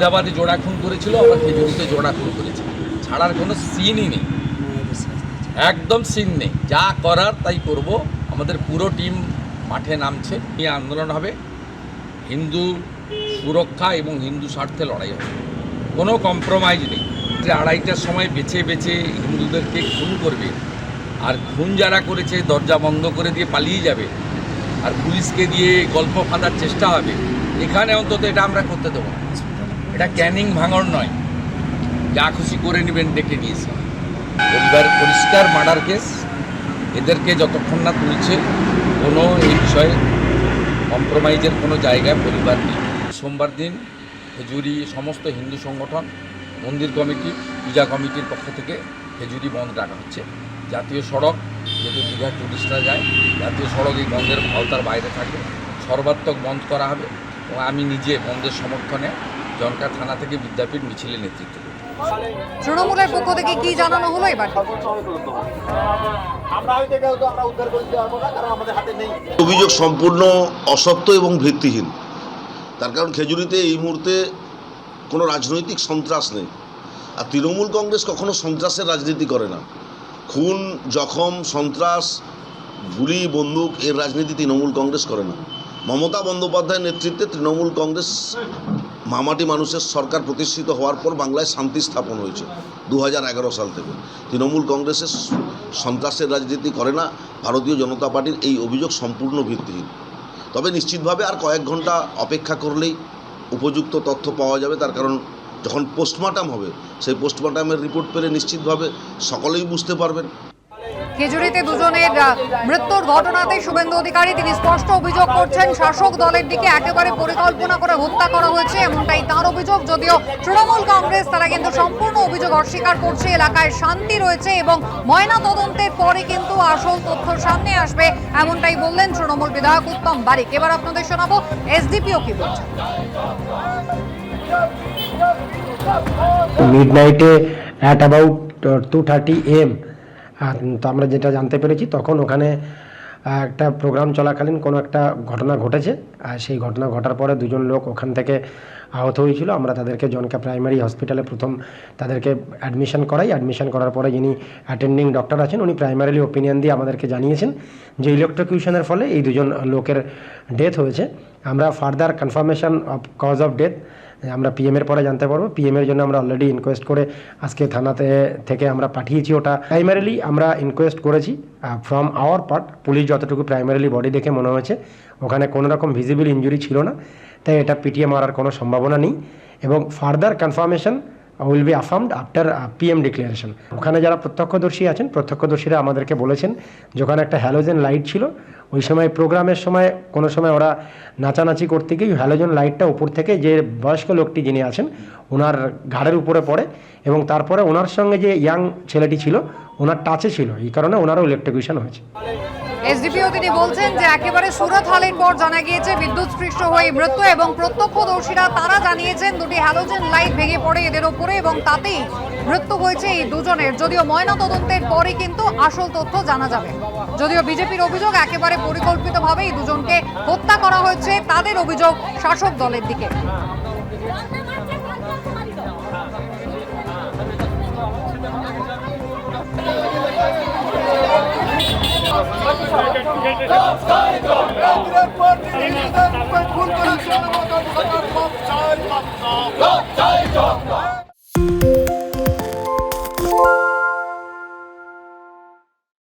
ফরিদাবাদে জোড়া খুন করেছিল, আবার খেজুরিতে জোড়া খুন করেছে ছাড়ার কোনো সিনই নেই। একদম সিন নেই। যা করার তাই করব। আমাদের পুরো টিম মাঠে নামছে। এই আন্দোলন হবে। হিন্দু সুরক্ষা এবং হিন্দু স্বার্থে লড়াই হবে। কোনো কম্প্রোমাইজ নেই। যে আড়াইটার সময় বেছে বেছে হিন্দুদেরকে খুন করবে। আর খুন যারা করেছে, দরজা বন্ধ করে দিয়ে পালিয়ে যাবে। আর পুলিশকে দিয়ে গল্প ফাঁদার চেষ্টা হবে। এখানে অন্তত এটা আমরা করতে দেবো না। এটা ক্যানিং ভাঙর নয়। যা খুশি করে নেবেন, ডেকে নিয়েছে। পরিবার পরিষ্কার মার্ডার কেস। এদেরকে যতক্ষণ না তুলছে, কোনো এই বিষয়ে কম্প্রোমাইজের কোনো জায়গায় পরিবার নেই। সোমবার দিন খেজুরি, সমস্ত হিন্দু সংগঠন, মন্দির কমিটি, পূজা কমিটির পক্ষ থেকে খেজুরি বন্ধ রাখা হচ্ছে। জাতীয় সড়ক, যেহেতু দীঘার টুরিস্টরা যায়, জাতীয় সড়ক এই বন্ধের আওতার বাইরে থাকবে। সর্বাত্মক বন্ধ করা হবে এবং আমি নিজে বন্ধের সমর্থনে জনকা থানা থেকে বিদ্যাপীঠ মিছিলে নেতৃত্ব তৃণমূলের পক্ষ থেকে কি জানানো হলো এবার? আমরা হয়তো কেউ তো আমরা উদ্ধার করে দিতে পারব না কারণ আমাদের হাতে নেই। অভিযোগ সম্পূর্ণ অসত্য এবং ভিত্তিহীন। তার কারণ খেজুরিতে এই মুহূর্তে কোনো রাজনৈতিক সন্ত্রাস নেই। আর তৃণমূল কংগ্রেস কখনো সন্ত্রাসের রাজনীতি করে না। খুন জখম সন্ত্রাস গুলি বন্দুক এর রাজনীতি তৃণমূল কংগ্রেস করে না। মমতা বন্দ্যোপাধ্যায়ের নেতৃত্বে তৃণমূল কংগ্রেস মামাটি মানুষের সরকার প্রতিষ্ঠিত হওয়ার পর বাংলায় শান্তি স্থাপন হয়েছে দু হাজার এগারো সাল থেকে। তৃণমূল কংগ্রেসের সন্ত্রাসের রাজনীতি করে না, ভারতীয় জনতা পার্টির এই অভিযোগ সম্পূর্ণ ভিত্তিহীন। তবে নিশ্চিতভাবে আর কয়েক ঘণ্টা অপেক্ষা করলেই উপযুক্ত তথ্য পাওয়া যাবে, তার কারণ যখন পোস্টমর্টম হবে, সেই পোস্টমর্টমের রিপোর্ট পেলে নিশ্চিতভাবে সকলেই বুঝতে পারবেন। খেজুরিতে দুজনের মৃত্যুর ঘটনাতে শুভেন্দু অধিকারী তিনি স্পষ্ট অভিযোগ করছেন, শাসক দলের দিকে একেবারে পরিকল্পনা করে হত্যা করা হয়েছে, এমনটাই তার অভিযোগ। যদিও তৃণমূল কংগ্রেস তারা কিন্তু সম্পূর্ণ অভিযোগ অস্বীকার করছে, এলাকায় শান্তি রয়েছে এবং ময়না তদন্তের পরে কিন্তু আসল তথ্য সামনে আসবে, এমনটাই বললেন তৃণমূল বিধায়ক উত্তম বারিক। এবার আপনাদের শোনাবো এসডিপিও কি বলছেন মিড নাইটে অ্যাট অ্যাবাউট টু এম তো আমরা যেটা জানতে পেরেছি, তখন ওখানে একটা প্রোগ্রাম চলাকালীন কোনো একটা ঘটনা ঘটেছে। আর সেই ঘটনা ঘটার পরে দুজন লোক ওখান থেকে আহত হয়েছিল। আমরা তাদেরকে জনকা প্রাইমারি হসপিটালে প্রথম তাদেরকে অ্যাডমিশন করাই। অ্যাডমিশন করার পরে যিনি অ্যাটেন্ডিং ডক্টর আছেন, উনি প্রাইমারিলি ওপিনিয়ন দিয়ে আমাদেরকে জানিয়েছেন যে ইলেকট্রোকিউশনের ফলে এই দুজন লোকের ডেথ হয়েছে। আমরা further confirmation of cause of death আমরা পিএম এর পরে জানতে পারব। পিএম এর জন্য আমরা অলরেডি ইনকোয়েস্ট করে আজকে থানাতে থেকে আমরা পাঠিয়েছি ওটা। প্রাইমারিলি আমরা ইনকোয়েস্ট করেছি ফ্রম আওয়ার পার্ট পুলিশ যতটুকু প্রাইমারিলি বডি দেখে মনে হয়েছে, ওখানে কোনো রকম ভিজিবল ইঞ্জুরি ছিল না, তাই এটা পিটিএ মারার কোনো সম্ভাবনা নেই। এবং further confirmation will be affirmed after PM declaration ওখানে যারা প্রত্যক্ষদর্শী আছেন, প্রত্যক্ষদর্শীরা আমাদেরকে বলেছেন যে ওখানে একটা হ্যালোজেন লাইট ছিল ওই সময় প্রোগ্রামের সময় কোনো সময় ওরা নাচানাচি করতে গিয়ে হ্যালোজন লাইটটা উপর থেকে যে বয়স্ক লোকটি যিনি আছেন, ওনার ঘাড়ের উপরে পড়ে এবং তারপরে ওনার সঙ্গে যে ইয়াং ছেলেটি ছিল, ওনার টাচে ছিল। এই কারণে ওনারও ইলেকট্রিকিউশন হয়েছে। এসডিপিও তিনি বলছেন যে একেবারে সুরত হালের পর জানা গিয়েছে বিদ্যুৎ স্পৃষ্ট হয়ে মৃত্যু এবং প্রত্যক্ষদর্শীরা তারা জানিয়েছেন দুটি হ্যালোজেন লাইট ভেঙে পড়ে এদের ওপরে এবং তাতেই মৃত্যু হয়েছে এই দুজনের। যদিও ময়না তদন্তের পরে কিন্তু আসল তথ্য জানা যাবে। যদিও বিজেপির অভিযোগ একেবারে পরিকল্পিতভাবে এই দুজনকে হত্যা করা হয়েছে, তাদের অভিযোগ শাসক দলের দিকে। খুন করার জয় জয়